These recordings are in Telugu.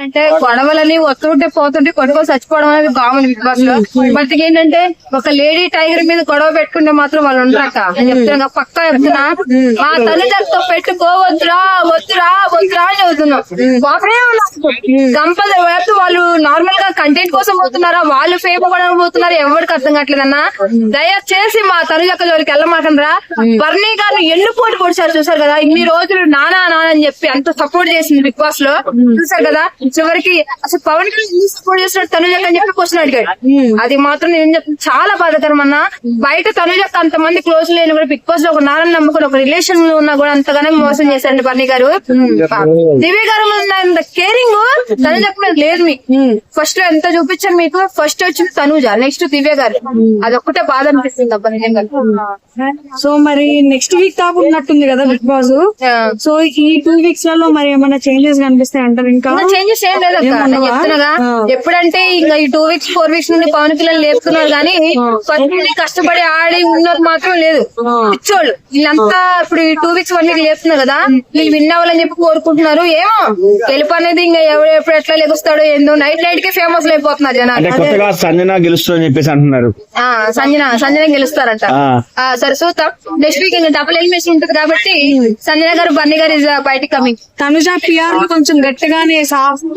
అంటే గొడవలని వస్తుంటే పోతుంటే కొనుగోలు చచ్చిపోవడం అనేది కామన్ బిగ్ బాస్లో. బట్ ఏంటంటే ఒక లేడీ టైగర్ మీద గొడవ పెట్టుకుంటే మాత్రం వాళ్ళు ఉండరాక చెప్తున్నా పక్కా చెప్తున్నా. మా తల్లిదండ్రులతో పెట్టుకోవద్దురా వద్దురా వద్దురా అని చదువుతున్నాం కంపల్సరీ లేకపోతే వాళ్ళు నార్మల్గా కంటెంట్ కోసం పోతున్నారా? వాళ్ళు ఫేమ్ అవ్వడానికి పోతున్నారా? ఎవరికి అర్థం కావట్లేదన్నా దయచేసి మా తల్లిదక్క జోలికి వెళ్ళమాకండ్రా. బర్నీ గారిని ఎన్ని పోటీ పొడిచారు చూసారు కదా? ఇన్ని రోజులు నానా నానా అని చెప్పి అంత సపోర్ట్ చేసింది బిగ్ బాస్లో. చూసారు కదా? చివరికి అసలు పవన్ కళ్యాణ్ ఎందుకు సపోర్ట్ చేస్తున్నాడు? తనుజక్ అని చెప్పి క్వశ్చన్ అడిగాడు. అది మాత్రం నేను చాలా బాధాకరం అన్న. బయట తనుజక్ అంతమంది క్లోజ్ లేని కూడా బిగ్ బాస్లో ఒక నాన్న నమ్ముకుని ఒక రిలేషన్ ఉన్నా కూడా అంతగానే మోసం చేశారండి బర్నీ గారు. దివ్య గారు ఉన్నంత కేరింగ్ తనుజక్ మీద లేదు మీకు ఫస్ట్లో ఎంత చూపించాను మీకు? ఫస్ట్ వచ్చింది తనుజ నెక్స్ట్ దివ్య గారు. అదొక్కటే బాధ అనిపిస్తుంది అబ్బా నిజంగా. సో మరి నెక్స్ట్ వీక్ దాకా ఉన్నట్టుంది కదా బిగ్ బాస్. సో ఈ టూ వీక్స్లలో మరి ఏమైనా చేంజెస్ కనిపిస్తాయి అంటారు ఇంకా చేంజెస్ ఏం లేదు అక్క. నేను చెప్తున్నాగా ఎప్పుడంటే ఇంకా ఈ టూ వీక్స్ ఫోర్ వీక్స్ నుండి పవన్ కళ్యాణ్ లేపుతున్నారు కానీ ఫస్ట్ నుండి కష్టపడి ఆడి ఉన్నది మాత్రం లేదు. పిచ్చోళ్ళు. వీళ్ళంతా ఇప్పుడు ఈ టూ వీక్స్ వన్ వీక్ లేపుతున్నారు కదా వీళ్ళు విన్ అవ్వాలని చెప్పి కోరుకుంటున్నారు. ఏమో గెలుపు అనేది ఇంకా ఎవడు ఎప్పుడు ఎట్లా లెగుస్తాడో ఏందో. నైట్ నైట్ కే ఫేమస్ అయిపోతున్నారు జనాలు. అంటే కొత్తగా సంజన గెలుస్తుందని చెప్పేసి అంటున్నారు. ఆ సంజన సంజన గెలుస్తారంట. ఆ. ఆ, సరే చూద్దాం. నెక్స్ట్ వీక్ ఇంకా డబుల్ ఎలిమినేషన్ ఉంటుంది కాబట్టి సంజన గారు బన్నీ గారు ఇస్ బయటికి కమింగ్ తనుజ పిఆర్ కొంచెం గట్టిగానే సాఫ్ట్గా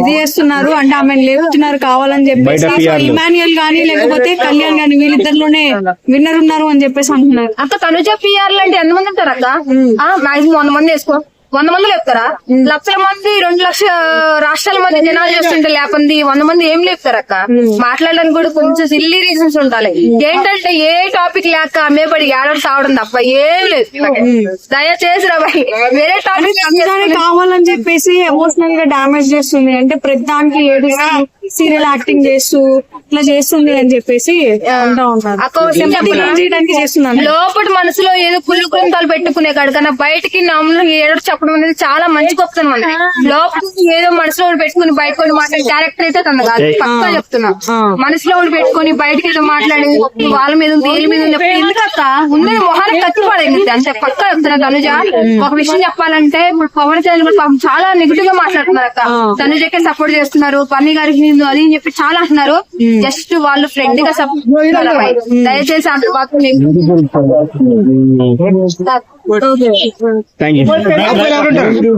ఇది చేస్తున్నారు అంటే ఆమెను లేపుతున్నారు కావాలని చెప్పేసి. ఇమాన్యుయల్ గానీ లేకపోతే కళ్యాణ్ గానీ వీళ్ళిద్దరిలోనే విన్నర్ ఉన్నారు అని చెప్పేసి అంటున్నారు. అక్క తనుజ పిఆర్ అంటే ఎంతమంది ఉంటారు అక్క? మాక్సిమం వంద మంది వేసుకో. వంద మంది లేపుతారా? లక్షల మంది రెండు లక్షల రాష్ట్రాల మంది జనాలు చేస్తుంటే లేపంది వంద మంది ఏం లేపుతారు అక్క? మాట్లాడడానికి కూడా కొంచెం సిల్లీ రీజన్స్ ఉండాలి. ఏంటంటే ఏ టాపిక్ లేక అమ్మేపడి ఏడాది సావడం తప్ప ఏం లేదు. దయచేసి రా భయ్ వేరే టాపిక్ కావాలని చెప్పేసి ఎమోషనల్గా డామేజ్ చేస్తుంది. అంటే ప్రతిదానికి ఏడుస్తూ సీరియల్ యాక్టింగ్ చేస్తూ ఇట్లా చేస్తుంది అని చెప్పేసి అంటా చేయడానికి చేస్తున్నాను లోపల మనసులో ఏదో కుళ్ళు గుంతాలు పెట్టుకునే కన్నా బయటికి నమ్ములు ఏదో చెప్పడం అనేది చాలా మంచి గొప్పతనం అండి. లోపల ఏదో మనసులో ఒకటి పెట్టుకుని బయట మాట్లాడే క్యారెక్టర్ అయితే తన కాదు. పక్కా చెప్తున్నా. మనసులో ఒకటి పెట్టుకుని బయటికి ఏదో మాట్లాడి వాళ్ళ మీద ఉంది వీళ్ళ మీద ఉంది. ఎందుకక్క ఉన్నది మొహానికి కత్తి పడేది. అంటే పక్కా చెప్తున్నా తనుజ. ఒక విషయం చెప్పాలంటే ఇప్పుడు పవన్ కళ్యాణ్ కూడా చాలా నెగిటివ్గా మాట్లాడుతున్నారు అక్క. తనుజకే సపోర్ట్ చేస్తున్నారు. పన్నీ గారికి నేను అది అని చెప్పి చాలా అంటున్నారు. జస్ట్ వాళ్ళు ఫ్రెండ్గా దయచేసి అంత మాత్రం థ్యాంక్ యూ